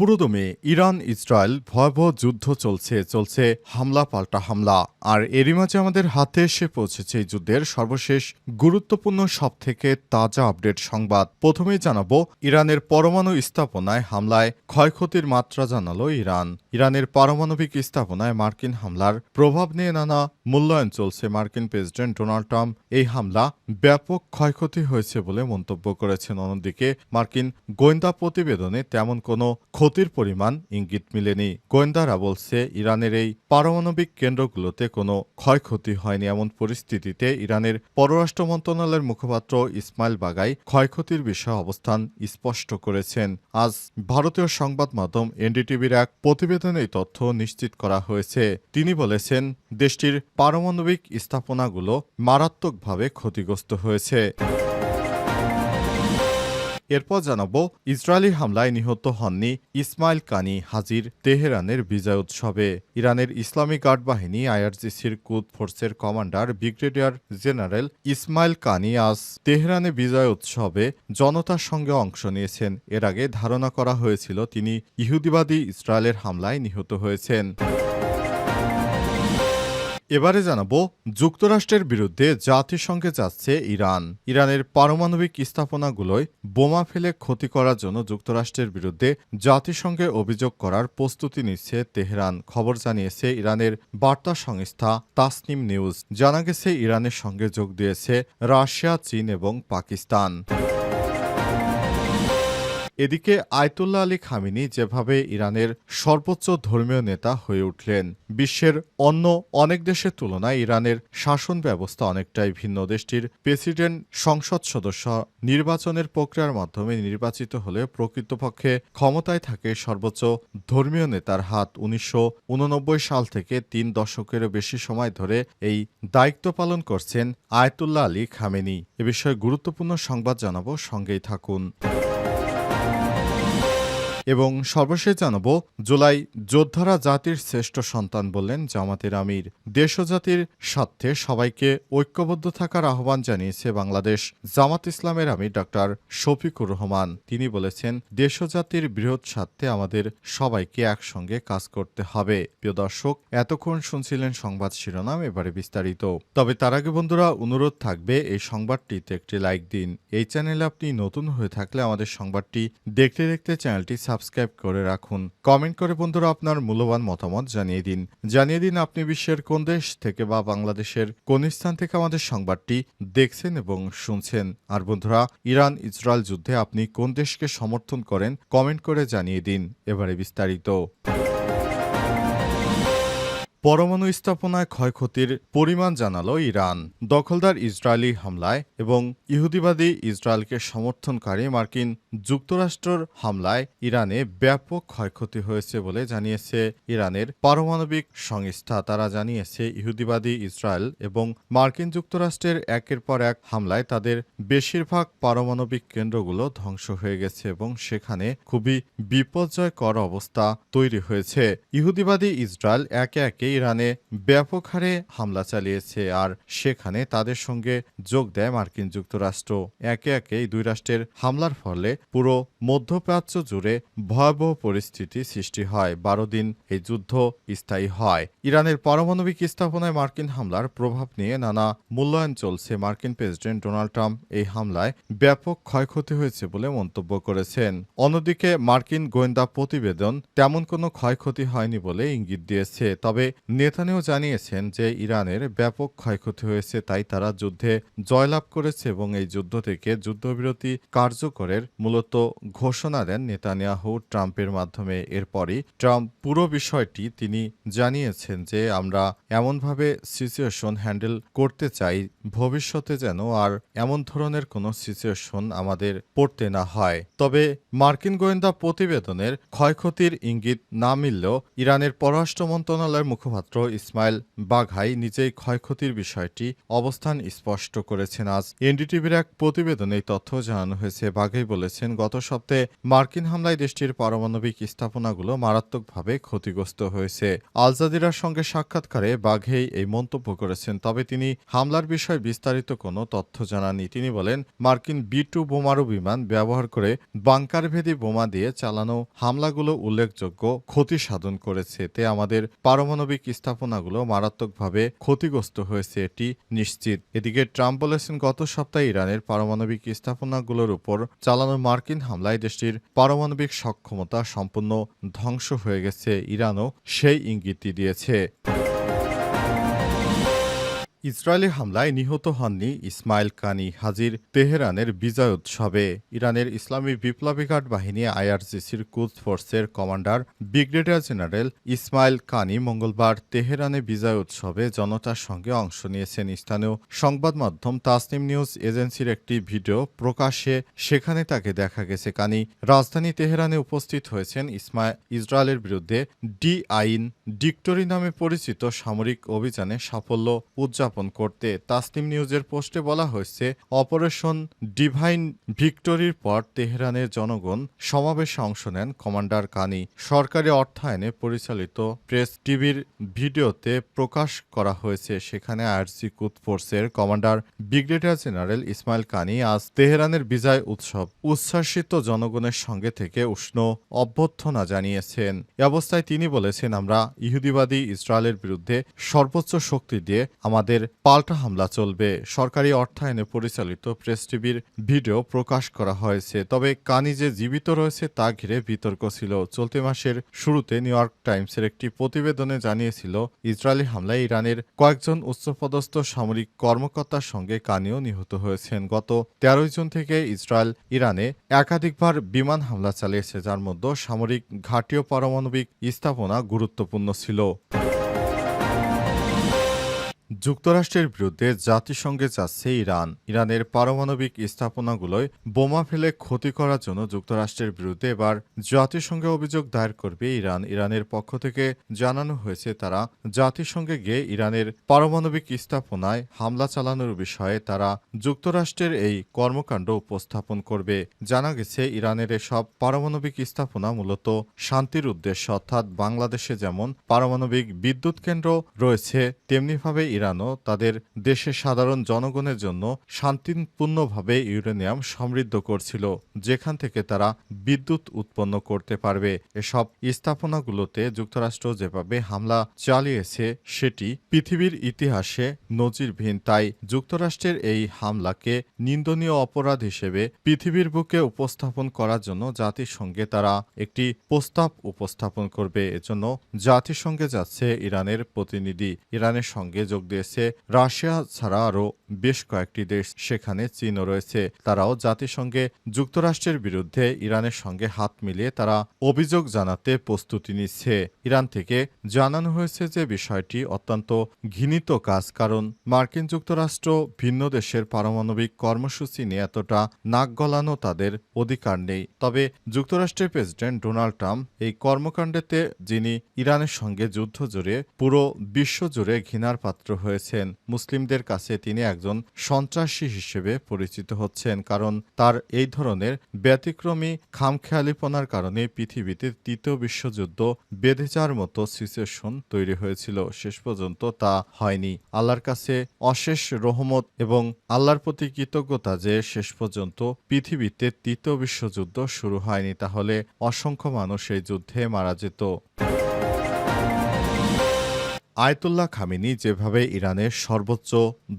পুরোদমে Iran, Israel ভয়াবহ যুদ্ধ চলছে চলছে হামলা পাল্টা হামলা। আর এরই মাঝে আমাদের হাতে এসে পৌঁছেছে এই যুদ্ধের সর্বশেষ গুরুত্বপূর্ণ সব থেকে তাজা আপডেট সংবাদ। প্রথমেই জানাব, ইরানের পরমাণু স্থাপনায় হামলায় ক্ষয়ক্ষতির মাত্রা জানালো ইরান। ইরানের পারমাণবিক স্থাপনায় মার্কিন হামলার প্রভাব নিয়ে নানা মূল্যায়ন চলছে মার্কিন প্রেসিডেন্ট ডোনাল্ড ট্রাম্প। এই হামলা ব্যাপক ক্ষয়ক্ষতি হয়েছে বলে মন্তব্য করেছেন। অন্যদিকে, মার্কিন গোয়েন্দা প্রতিবেদনে তেমন কোনো ক্ষতির পরিমাণ ইঙ্গিত মিলেনি। গোয়েন্দারা বলছে, ইরানের এই পারমাণবিক কেন্দ্রগুলোতে কোনো ক্ষয়ক্ষতি হয়নি এমন পরিস্থিতিতে ইরানের পররাষ্ট্র মন্ত্রণালয়ের মুখপাত্র ইসমাইল বাগাই ক্ষয়ক্ষতির বিষয়ে অবস্থান স্পষ্ট করেছেন। আজ ভারতীয় সংবাদ মাধ্যম এনডিটিভির এক প্রতিবেদনে তথ্য নিশ্চিত করা হয়েছে। তিনি বলেছেন, দেশটির পারমাণবিক স্থাপনাগুলো মারাত্মকভাবে ক্ষতিগ্রস্ত হয়েছে। এরপর জানাব, ইসরায়েলি হামলায় নিহত হননি ইসমাইল কানি হাজির তেহরানের বিজয় উৎসবে। ইরানের ইসলামী গার্ড বাহিনী আইআরজিসির কুদ ফোর্সের কমান্ডার, ব্রিগেডিয়ার জেনারেল ইসমাইল কানি আজ তেহরানে বিজয় উৎসবে জনতার সঙ্গে অংশ নিয়েছেন। এর আগে ধারণা করা হয়েছিল তিনি ইহুদিবাদী ইসরায়েলের হামলায় নিহত হয়েছেন। এবারে জানাব, যুক্তরাষ্ট্রের বিরুদ্ধে জাতিসংঘে যাচ্ছে ইরান। ইরানের পারমাণবিক স্থাপনাগুলোয় বোমা ফেলে ক্ষতি করার জন্য যুক্তরাষ্ট্রের বিরুদ্ধে জাতিসংঘে অভিযোগ করার প্রস্তুতি নিচ্ছে তেহরান। খবর জানিয়েছে ইরানের বার্তা সংস্থা তাসনিম নিউজ। জানা গেছে, ইরানের সঙ্গে যোগ দিয়েছে রাশিয়া, চীন এবং পাকিস্তান। এদিকে আয়তুল্লাহ আলী খামিনি যেভাবে ইরানের সর্বোচ্চ ধর্মীয় নেতা হয়ে উঠলেন, বিশ্বের অন্য অনেক দেশের তুলনায় ইরানের শাসন ব্যবস্থা অনেকটাই ভিন্ন দেশটির প্রেসিডেন্ট সংসদ সদস্য নির্বাচনের প্রক্রিয়ার মাধ্যমে নির্বাচিত হলে প্রকৃতপক্ষে ক্ষমতায় থাকে সর্বোচ্চ ধর্মীয় নেতার হাত। উনিশশো উননব্বই সাল থেকে তিন দশকেরও বেশি সময় ধরে এই দায়িত্ব পালন করছেন আয়তুল্লাহ আলী খামেনি। এ বিষয়ে গুরুত্বপূর্ণ সংবাদ জানাব, সঙ্গেই থাকুন। এবং সর্বশেষ জানাব, জুলাই যোদ্ধারা জাতির শ্রেষ্ঠ সন্তান বললেন জামাতের আমির। দেশ ও জাতির স্বার্থে সবাইকে ঐক্যবদ্ধ থাকার আহ্বান জানিয়েছে বাংলাদেশ জামাত ইসলামের আমির ডক্টর শফিকুর রহমান। তিনি বলেছেন, দেশ ও জাতির বৃহৎ স্বার্থে আমাদের সবাইকে একসঙ্গে কাজ করতে হবে। প্রিয় দর্শক, এতক্ষণ শুনছিলেন সংবাদ শিরোনাম, এবারে বিস্তারিত। তবে তার আগে বন্ধুরা, অনুরোধ থাকবে, এই সংবাদটিতে একটি লাইক দিন। এই চ্যানেলে আপনি নতুন হয়ে থাকলে আমাদের সংবাদটি দেখতে দেখতে চ্যানেলটি সাবস্ক্রাইব করে রাখুন। কমেন্ট করে বন্ধুরা আপনার মূল্যবান মতামত জানিয়ে দিন। জানিয়ে দিন আপনি বিশ্বের কোন দেশ থেকে বা বাংলাদেশের কোন স্থান থেকে আমাদের সংবাদটি দেখছেন এবং শুনছেন। আর বন্ধুরা ইরান ইসরায়েল যুদ্ধে আপনি কোন দেশকে সমর্থন করেন, কমেন্ট করে জানিয়ে দিন। এবারে বিস্তারিত। পরমাণু স্থাপনায় ক্ষয়ক্ষতির পরিমাণ জানালো ইরান। দখলদার ইসরায়েলি হামলায় এবং ইহুদিবাদী ইসরায়েলকে সমর্থনকারী মার্কিন যুক্তরাষ্ট্রর হামলায় ইরানে ব্যাপক ক্ষয়ক্ষতি হয়েছে বলে জানিয়েছে ইরানের পারমাণবিক সংস্থা। তারা জানিয়েছে, ইহুদিবাদী ইসরায়েল এবং মার্কিন যুক্তরাষ্ট্রের একের পর এক হামলায় তাদের বেশিরভাগ পারমাণবিক কেন্দ্রগুলো ধ্বংস হয়ে গেছে এবং সেখানে খুবই বিপর্যয়কর অবস্থা তৈরি হয়েছে। ইহুদিবাদী ইসরায়েল একে একে ইরানে ব্যাপক হারে হামলা চালিয়েছে আর সেখানে তাদের সঙ্গে যোগ দেয় মার্কিন যুক্তরাষ্ট্র। একে একে এই দুই রাষ্ট্রের হামলার ফলে পুরো মধ্যপ্রাচ্য জুড়ে ভয়াবহ পরিস্থিতি সৃষ্টি হয়। বারো দিন এই যুদ্ধ স্থায়ী হয়। ইরানের পারমাণবিক স্থাপনায় মার্কিন হামলার প্রভাব নিয়ে নানা মূল্যায়ন চলছে। মার্কিন প্রেসিডেন্ট ডোনাল্ড ট্রাম্প এই হামলায় ব্যাপক ক্ষয়ক্ষতি হয়েছে বলে মন্তব্য করেছেন। অন্যদিকে মার্কিন গোয়েন্দা প্রতিবেদন তেমন কোনো ক্ষয়ক্ষতি হয়নি বলে ইঙ্গিত দিয়েছে। তবে নেতানিয়াহু জানিয়েছেন যে ইরানের ব্যাপক ক্ষয়ক্ষতি হয়েছে, তাই তারা যুদ্ধে জয়লাভ করেছে এবং এই যুদ্ধ থেকে যুদ্ধবিরতি কার্যকরের মূলত ঘোষণা দেন নেতানিয়াহু ট্রাম্পের মাধ্যমে। এরপরই ট্রাম্প পুরো বিষয়টি তিনি জানিয়েছেন যে, আমরা এমনভাবে সিচুয়েশন হ্যান্ডেল করতে চাই, ভবিষ্যতে যেন আর এমন ধরনের কোনো সিচুয়েশন আমাদের পড়তে না হয়। তবে মার্কিন গোয়েন্দা প্রতিবেদনের ক্ষয়ক্ষতির ইঙ্গিত না মিললেও ইরানের পররাষ্ট্র মন্ত্রণালয়ের মুখপাত্র মুখপাত্র ইসমাইল বাঘাই নিজেই ক্ষয়ক্ষতির বিষয়টি অবস্থান স্পষ্ট করেছেন আজ। এনডিটিভির এক প্রতিবেদনে এই তথ্য জানানো হয়েছে। বাঘাই বলেছেন, গত সপ্তাহে মার্কিন হামলায় দেশটির পারমাণবিক স্থাপনাগুলো মারাত্মকভাবে ক্ষতিগ্রস্ত হয়েছে। আলজাদিরার সঙ্গে সাক্ষাৎকারে বাঘেই এই মন্তব্য করেছেন, তবে তিনি হামলার বিষয়ে বিস্তারিত কোনো তথ্য জানাননি। তিনি বলেন, মার্কিন বি টু বোমারু বিমান ব্যবহার করে বাংকারভেদী বোমা দিয়ে চালানো হামলাগুলো উল্লেখযোগ্য ক্ষতি সাধন করেছে। তে আমাদের পারমাণবিক স্থাপনাগুলো মারাত্মকভাবে ক্ষতিগ্রস্ত হয়েছে এটি নিশ্চিত। এদিকে ট্রাম্প বলেছেন, গত সপ্তাহে ইরানের পারমাণবিক স্থাপনাগুলোর উপর চালানো মার্কিন হামলায় দেশটির পারমাণবিক সক্ষমতা সম্পূর্ণ ধ্বংস হয়ে গেছে। ইরানও সেই ইঙ্গিতটি দিয়েছে। ইসরায়েলি হামলায় নিহত হননি ইসমাইল কানি হাজির তেহরানের বিজয় উৎসবে। ইরানের ইসলামী বিপ্লবী গার্ড বাহিনী আইআরজিসির কুদ ফোর্সের কমান্ডার, ব্রিগেডিয়ার জেনারেল ইসমাইল কানি মঙ্গলবার তেহরানে বিজয় উৎসবে জনতার সঙ্গে অংশ নিয়েছেন। স্থানীয় সংবাদ মাধ্যম তাসনিম নিউজ এজেন্সির একটি ভিডিও প্রকাশে সেখানে তাকে দেখা গেছে। কানি রাজধানী তেহরানে উপস্থিত হয়েছেন ইসমা ইসরায়েলের বিরুদ্ধে ডি আইন, ডিক্টরি নামে পরিচিত সামরিক অভিযানে সাফল্য উদযাপন করতে তাসনিম নিউজের পোস্টে বলা হয়েছে, অপারেশন ডিভাইন ভিক্টরির পর তেহরানের জনগণ সমাবেশে অংশ নেন কমান্ডার কানি। সরকারি অর্থায়নে পরিচালিত প্রেস টিভির ভিডিওতে প্রকাশ করা হয়েছে, সেখানে আরসি কুদ ফোর্সের কমান্ডার ব্রিগেডিয়ার জেনারেল ইসমাইল কানি আজ তেহরানের বিজয় উৎসব উচ্ছ্বাসিত জনগণের সঙ্গে থেকে উষ্ণ অভ্যর্থনা জানিয়েছেন। এ অবস্থায় তিনি বলেছেন, আমরা ইহুদিবাদী ইসরায়েলের বিরুদ্ধে সর্বোচ্চ শক্তি দিয়ে আমাদের পাল্টা হামলা চলবে। সরকারি অর্থায়নে পরিচালিত প্রেস টিভির ভিডিও প্রকাশ করা হয়েছে, তবে কানি যে জীবিত রয়েছে তা ঘিরে বিতর্ক ছিল। চলতি মাসের শুরুতে নিউ ইয়র্ক টাইমসের একটি প্রতিবেদনে জানিয়েছিল, ইসরায়েলি হামলায় ইরানের কয়েকজন উচ্চপদস্থ সামরিক কর্মকর্তার সঙ্গে কানিও নিহত হয়েছেন। গত তেরোই জুন থেকে ইসরায়েল ইরানে একাধিকবার বিমান হামলা চালিয়েছে, যার মধ্যে সামরিক ঘাটীয় পারমাণবিক স্থাপনা গুরুত্বপূর্ণ ছিল। যুক্তরাষ্ট্রের বিরুদ্ধে জাতিসংঘে যাচ্ছে ইরান। ইরানের পারমাণবিক স্থাপনাগুলোয় বোমা ফেলে ক্ষতি করার জন্য যুক্তরাষ্ট্রের বিরুদ্ধে এবার জাতিসংঘে অভিযোগ দায়ের করবে ইরান। ইরানের পক্ষ থেকে জানানো হয়েছে, তারা জাতিসংঘে গিয়ে ইরানের পারমাণবিক স্থাপনায় হামলা চালানোর বিষয়ে তারা যুক্তরাষ্ট্রের এই কর্মকাণ্ড উপস্থাপন করবে। জানা গেছে, ইরানের এসব পারমাণবিক স্থাপনা মূলত শান্তির উদ্দেশ্য, অর্থাৎ বাংলাদেশে যেমন পারমাণবিক বিদ্যুৎ কেন্দ্র রয়েছে, তেমনিভাবে ইরানও তাদের দেশের সাধারণ জনগণের জন্য শান্তিপূর্ণভাবে ইউরেনিয়াম সমৃদ্ধ করছিল, যেখান থেকে তারা বিদ্যুৎ উৎপন্ন করতে পারবে। এসব স্থাপনাগুলোতে যুক্তরাষ্ট্র যেভাবে হামলা চালিয়েছে, সেটি পৃথিবীর ইতিহাসে নজিরবিহীন। তাই যুক্তরাষ্ট্রের এই হামলাকে নিন্দনীয় অপরাধ হিসেবে পৃথিবীর বুকে উপস্থাপন করার জন্য জাতিসংঘে তারা একটি প্রস্তাব উপস্থাপন করবে। এজন্য জাতিসংঘে যাচ্ছে ইরানের প্রতিনিধি। ইরানের সঙ্গে যোগ দিয়েছে রাশিয়া ছাড়া আরও বেশ কয়েকটি দেশ, সেখানে চীনও রয়েছে। তারাও জাতিসংঘে যুক্তরাষ্ট্রের বিরুদ্ধে ইরানের সঙ্গে হাত মিলিয়ে তারা অভিযোগ জানাতে প্রস্তুতি নিচ্ছে। ইরান থেকে জানানো হয়েছে যে বিষয়টি অত্যন্ত ঘৃণিত কাজ, কারণ মার্কিন যুক্তরাষ্ট্র ভিন্ন দেশের পারমাণবিক কর্মসূচি নিয়ে এতটা নাক গলানো তাদের অধিকার নেই। তবে যুক্তরাষ্ট্রের প্রেসিডেন্ট ডোনাল্ড ট্রাম্প এই কর্মকাণ্ডেতে, যিনি ইরানের সঙ্গে যুদ্ধ জুড়ে পুরো বিশ্ব জুড়ে ঘৃণার পাত্র হয়েছেন। মুসলিমদের কাছে তিনি একজন সন্ত্রাসী হিসেবে পরিচিত হচ্ছেন, কারণ তার এই ধরনের ব্যতিক্রমী খামখেয়ালিপনার কারণে পৃথিবীতে তৃতীয় বিশ্বযুদ্ধ বেঁধে যাওয়ার মতো সিচুয়েশন তৈরি হয়েছিল। শেষ পর্যন্ত তা হয়নি। আল্লাহর কাছে অশেষ রহমত এবং আল্লাহর প্রতি কৃতজ্ঞতা যে শেষ পর্যন্ত পৃথিবীতে তৃতীয় বিশ্বযুদ্ধ শুরু হয়নি, তাহলে অসংখ্য মানুষ এই যুদ্ধে মারা যেত। আয়তুল্লাহ খামিনি যেভাবে ইরানের সর্বোচ্চ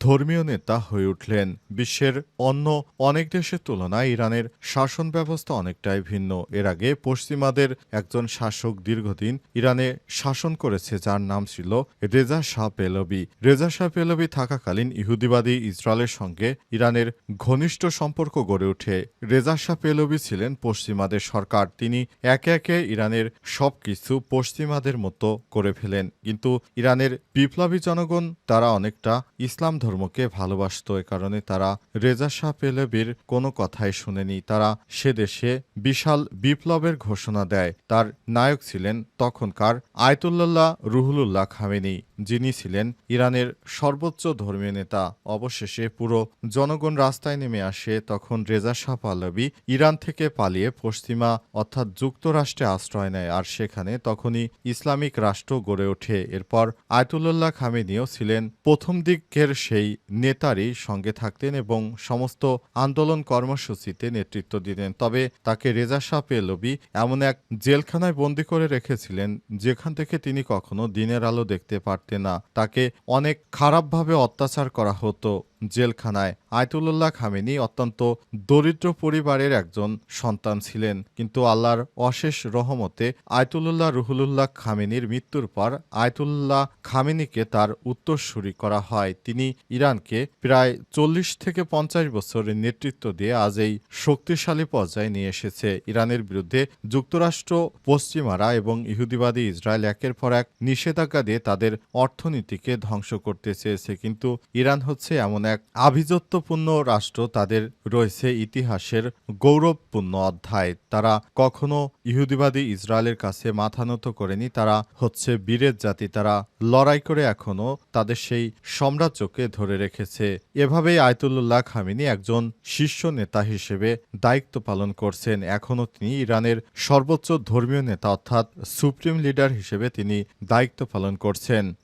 ধর্মীয় নেতা হয়ে উঠলেন, বিশ্বের অন্য অনেক দেশের তুলনায় ইরানের শাসন ব্যবস্থা অনেকটাই ভিন্ন। এর আগে পশ্চিমাদের একজন শাসক দীর্ঘদিন ইরানে শাসন করেছে, যার নাম ছিল রেজা শাহ পেলবি রেজা শাহ পেলবি থাকাকালীন ইহুদিবাদী ইসরায়েলের সঙ্গে ইরানের ঘনিষ্ঠ সম্পর্ক গড়ে ওঠে। রেজা শাহ পেলবি ছিলেন পশ্চিমাদের সরকার। তিনি একে একে ইরানের সবকিছু পশ্চিমাদের মতো করে ফেলেন। কিন্তু ইরানের বিপ্লবী জনগণ, তারা অনেকটা ইসলাম ধর্মকে ভালোবাসত। এ কারণে তারা রেজা শাহ পেলেবির কোনো কথাই শুনেনি। তারা সে দেশে বিশাল বিপ্লবের ঘোষণা দেয়। তার নায়ক ছিলেন তখনকার আয়তুল্লাহ রুহুলুল্লাহ খামেনি। যিনি ছিলেন ইরানের সর্বোচ্চ ধর্মীয় নেতা। অবশেষে পুরো জনগণ রাস্তায় নেমে আসে, তখন রেজা শাহ পাহলভি ইরান থেকে পালিয়ে পশ্চিমা, অর্থাৎ যুক্তরাষ্ট্রে আশ্রয় নেয় আর সেখানে তখনই ইসলামিক রাষ্ট্র গড়ে ওঠে। এরপর আয়তুল্লাহ খামেনিও ছিলেন প্রথম দিকের সেই নেতারই সঙ্গে থাকতেন এবং সমস্ত আন্দোলন কর্মসূচিতে নেতৃত্ব দিতেন। তবে তাকে রেজা শাহ পেলবি এমন এক জেলখানায় বন্দী করে রেখেছিলেন, যেখান থেকে তিনি কখনো দিনের আলো দেখতে পারতেন না তাকে অনেক খারাপভাবে অত্যাচার করা হতো। জেলখানায় আয়তুল্লাহ খামেনি অত্যন্ত দরিদ্র পরিবারের একজন সন্তান ছিলেন। কিন্তু আল্লাহর অশেষ রহমতে আয়তুল্লাহ রুহুলুল্লাহ খামেনির মৃত্যুর পর আয়তুল্লাহ খামেনিকে তার উত্তরসূরি করা হয়। তিনি ইরানকে প্রায় চল্লিশ থেকে পঞ্চাশ বছরের নেতৃত্ব দিয়ে আজ এই শক্তিশালী পর্যায়ে নিয়ে এসেছে। ইরানের বিরুদ্ধে যুক্তরাষ্ট্র, পশ্চিমারা এবং ইহুদিবাদী ইসরায়েল একের পর এক নিষেধাজ্ঞা দিয়ে তাদের অর্থনীতিকে ধ্বংস করতে চেয়েছে। কিন্তু ইরান হচ্ছে এমন এক আভিজাত্যপূর্ণ রাষ্ট্র তাদের রয়েছে ইতিহাসের গৌরবপূর্ণ অধ্যায়। তারা কখনো ইহুদিবাদী ইসরায়েলের কাছে মাথা নত করেনি, তারা হচ্ছে বীরের জাতি, তারা লড়াই করে এখনও তাদের সেই সাম্রাজ্যকে ধরে রেখেছে। এভাবেই আয়তুল্লাহ খামিনি একজন শীর্ষ নেতা হিসেবে দায়িত্ব পালন করছেন। এখনও তিনি ইরানের সর্বোচ্চ ধর্মীয় নেতা, অর্থাৎ সুপ্রিম লিডার হিসেবে তিনি দায়িত্ব পালন করছেন।